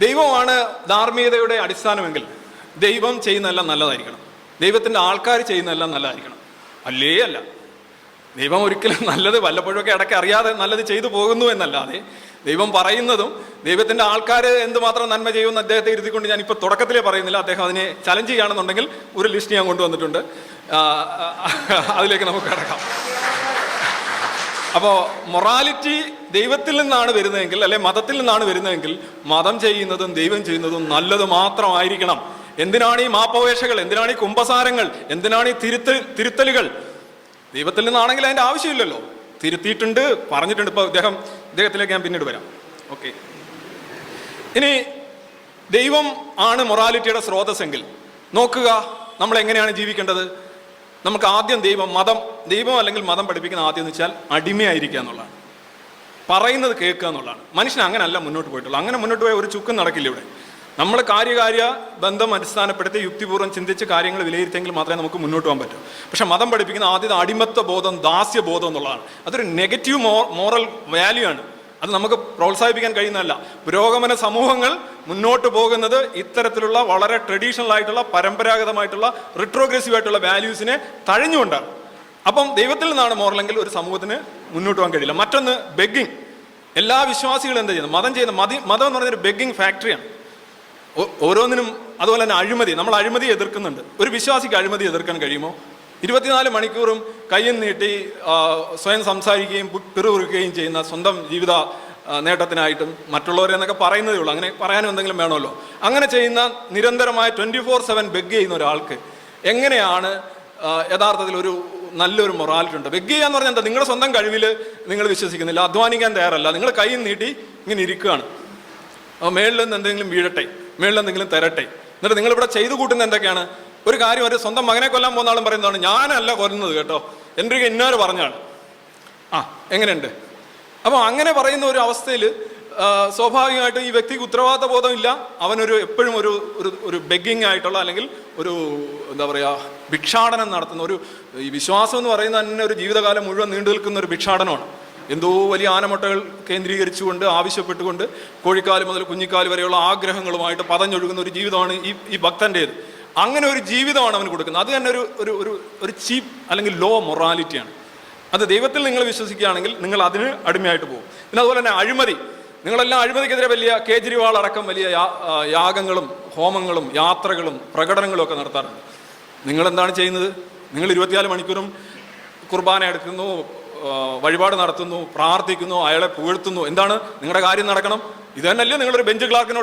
ദൈവമാണ് ധാർമ്മികതയുടെ അടിസ്ഥാനമെങ്കിൽ ദൈവം ചെയ്യുന്നതെല്ലാം നല്ലതായിരിക്കണം. ദൈവത്തിന്റെ ആൾക്കാർ ചെയ്യുന്നതെല്ലാം നല്ലതായിരിക്കണം. അല്ലേ അല്ല. ദൈവം ഒരിക്കലും നല്ലത് വല്ലപ്പോഴൊക്കെ ഇടയ്ക്ക് അറിയാതെ നല്ലത് ചെയ്തു പോകുന്നു എന്നല്ലാതെ ദൈവം പറയുന്നതും ദൈവത്തിന്റെ ആൾക്കാർ എന്തുമാത്രം നന്മ ചെയ്യുമെന്ന് അദ്ദേഹത്തെ ഇരുത്തിക്കൊണ്ട് ഞാൻ ഇപ്പോൾ തുടക്കത്തിലേ പറയുന്നില്ല. അദ്ദേഹം അതിനെ ചലഞ്ച് ചെയ്യുകയാണെന്നുണ്ടെങ്കിൽ ഒരു ലിസ്റ്റ് ഞാൻ കൊണ്ടുവന്നിട്ടുണ്ട് അതിലേക്ക് നമുക്ക് കിടക്കാം. അപ്പോൾ മൊറാലിറ്റി ദൈവത്തിൽ നിന്നാണ് വരുന്നതെങ്കിൽ അല്ലെ മതത്തിൽ നിന്നാണ് വരുന്നതെങ്കിൽ മതം ചെയ്യുന്നതും ദൈവം ചെയ്യുന്നതും നല്ലത് മാത്രമായിരിക്കണം. എന്തിനാണ് ഈ മാപ്പവേഷകൾ? എന്തിനാണ് ഈ കുംഭസാരങ്ങൾ? എന്തിനാണ് ഈ തിരുത്തൽ തിരുത്തലുകൾ? ദൈവത്തിൽ നിന്നാണെങ്കിൽ അതിന്റെ ആവശ്യമില്ലല്ലോ. തിരുത്തിയിട്ടുണ്ട് പറഞ്ഞിട്ടുണ്ട്. ഇപ്പൊ അദ്ദേഹം ഇദ്ദേഹത്തിലേക്ക് ഞാൻ പിന്നീട് വരാം. ഓക്കെ. ഇനി ദൈവം ആണ് മൊറാലിറ്റിയുടെ സ്രോതസ്സെങ്കിൽ. നോക്കുക നമ്മൾ എങ്ങനെയാണ് ജീവിക്കേണ്ടത്? നമുക്ക് ആദ്യം ദൈവം മതം ദൈവം അല്ലെങ്കിൽ മതം പഠിപ്പിക്കുന്ന ആദ്യം എന്ന് വെച്ചാൽ അടിമയായിരിക്കുക എന്നുള്ളതാണ്. പറയുന്നത് കേൾക്കുക എന്നുള്ളതാണ്. മനുഷ്യൻ അങ്ങനല്ല മുന്നോട്ട് പോയിട്ടുള്ളൂ അങ്ങനെ മുന്നോട്ട് പോയ ഒരു ചുക്കും നടക്കില്ല ഇവിടെ. നമ്മൾ കാര്യകാര്യ ബന്ധം അടിസ്ഥാനപ്പെടുത്തി യുക്തിപൂർവം ചിന്തിച്ച് കാര്യങ്ങൾ വിലയിരുത്തിയെങ്കിൽ മാത്രമേ നമുക്ക് മുന്നോട്ട് പോകാൻ പറ്റൂ. പക്ഷെ മതം പഠിപ്പിക്കുന്ന ആദ്യത്തെ അടിമത്ത ബോധം ദാസ്യ ബോധം എന്നുള്ളതാണ്. അതൊരു നെഗറ്റീവ് മോറൽ വാല്യൂ ആണ്. അത് നമുക്ക് പ്രോത്സാഹിപ്പിക്കാൻ കഴിയുന്നതല്ല. പുരോഗമന സമൂഹങ്ങൾ മുന്നോട്ട് പോകുന്നത് ഇത്തരത്തിലുള്ള വളരെ ട്രഡീഷണൽ ആയിട്ടുള്ള പരമ്പരാഗതമായിട്ടുള്ള റിട്രോഗ്രസീവ് ആയിട്ടുള്ള വാല്യൂസിനെ തഴഞ്ഞുകൊണ്ടാണ്. അപ്പം ദൈവത്തിൽ നിന്നാണ് മോറലെങ്കിൽ ഒരു സമൂഹത്തിന് മുന്നോട്ട് പോകാൻ കഴിയില്ല. മറ്റൊന്ന് ബെഗിങ് എല്ലാ വിശ്വാസികളും എന്താ ചെയ്യുന്നത് മതം ചെയ്യുന്ന. മതി മതം എന്ന് പറഞ്ഞൊരു ബെഗിങ് ഫാക്ടറിയാണ് ഓരോന്നിനും അതുപോലെ തന്നെ അഴിമതി. നമ്മൾ അഴിമതി എതിർക്കുന്നുണ്ട്. ഒരു വിശ്വാസിക്ക് അഴിമതി എതിർക്കാൻ കഴിയുമോ? ഇരുപത്തിനാല് മണിക്കൂറും കയ്യും നീട്ടി സ്വയം സംസാരിക്കുകയും പിറുപിറുക്കുകയും ചെയ്യുന്ന സ്വന്തം ജീവിത നേട്ടത്തിനായിട്ടും മറ്റുള്ളവരെ എന്നൊക്കെ പറയുന്നതേ ഉള്ളൂ. അങ്ങനെ പറയാനും എന്തെങ്കിലും വേണമല്ലോ? അങ്ങനെ ചെയ്യുന്ന നിരന്തരമായ ട്വന്റി ഫോർ സെവൻ ബെഗ് ചെയ്യുന്ന ഒരാൾക്ക് എങ്ങനെയാണ് യഥാർത്ഥത്തിൽ ഒരു നല്ലൊരു മൊറാലിറ്റി ഉണ്ട്. ബെഗ് എന്ന് പറഞ്ഞാൽ എന്താ? നിങ്ങളുടെ സ്വന്തം കഴിവിൽ നിങ്ങൾ വിശ്വസിക്കുന്നില്ല. അധ്വാനിക്കാൻ തയ്യാറല്ല. നിങ്ങൾ കൈ നീട്ടി ഇങ്ങനെ ഇരിക്കുകയാണ്. അപ്പോൾ മേളിൽ നിന്ന് എന്തെങ്കിലും വീഴട്ടെ. മേളിൽ എന്തെങ്കിലും തരട്ടെ. എന്നിട്ട് നിങ്ങളിവിടെ ചെയ്തു കൂട്ടുന്ന എന്തൊക്കെയാണ്? ഒരു കാര്യം ഒരു സ്വന്തം മകനെ കൊല്ലാൻ പോകുന്ന ആളും പറയുന്നതാണ് ഞാനല്ല കൊല്ലുന്നത് കേട്ടോ. എന്റെ ഇന്നോര് പറഞ്ഞാണ്. ആ എങ്ങനെയുണ്ട്? അപ്പോൾ അങ്ങനെ പറയുന്ന ഒരു അവസ്ഥയിൽ സ്വാഭാവികമായിട്ടും ഈ വ്യക്തിക്ക് ഉത്തരവാദിത്ത ബോധമില്ല അവനൊരു എപ്പോഴും ഒരു ഒരു ഒരു ബെഗിങ് ആയിട്ടുള്ള അല്ലെങ്കിൽ ഒരു എന്താ പറയുക ഭിക്ഷാടനം നടത്തുന്ന ഒരു ഈ വിശ്വാസം എന്ന് പറയുന്ന തന്നെ ഒരു ജീവിതകാലം മുഴുവൻ നീണ്ടു നിൽക്കുന്ന ഒരു ഭിക്ഷാടനമാണ്. എന്തോ വലിയ ആനമുട്ടകൾ കേന്ദ്രീകരിച്ചുകൊണ്ട് ആവശ്യപ്പെട്ടുകൊണ്ട് കോഴിക്കാൽ മുതൽ കുഞ്ഞിക്കാൽ വരെയുള്ള ആഗ്രഹങ്ങളുമായിട്ട് പതഞ്ഞൊഴുകുന്ന ഒരു ജീവിതമാണ് ഈ ഈ ഭക്തന്റേത് അങ്ങനെ ഒരു ജീവിതമാണ് അവന് കൊടുക്കുന്നത്. അത് തന്നെ ഒരു ഒരു ഒരു ഒരു ചീപ്പ് അല്ലെങ്കിൽ ലോ മൊറാലിറ്റിയാണ് അത് ദൈവത്തിൽ നിങ്ങൾ വിശ്വസിക്കുകയാണെങ്കിൽ നിങ്ങൾ അതിന് അടിമയായിട്ട് പോകും. പിന്നെ അതുപോലെ തന്നെ അഴിമതി. നിങ്ങളെല്ലാം അഴിമതിക്കെതിരെ വലിയ കേജ്രിവാൾ അടക്കം വലിയ യാഗങ്ങളും ഹോമങ്ങളും യാത്രകളും പ്രകടനങ്ങളും ഒക്കെ നടത്താറുണ്ട്. നിങ്ങളെന്താണ് ചെയ്യുന്നത്? നിങ്ങൾ ഇരുപത്തിനാല് മണിക്കൂറും കുർബാന എടുക്കുന്നു വഴിപാട് നടത്തുന്നു പ്രാർത്ഥിക്കുന്നു അയാളെ പുകഴ്ത്തുന്നു. എന്താണ് നിങ്ങളുടെ കാര്യം നടക്കണം? ഇത് തന്നെയല്ലേ നിങ്ങളൊരു ബെഞ്ച് ക്ലാർക്കിനോട്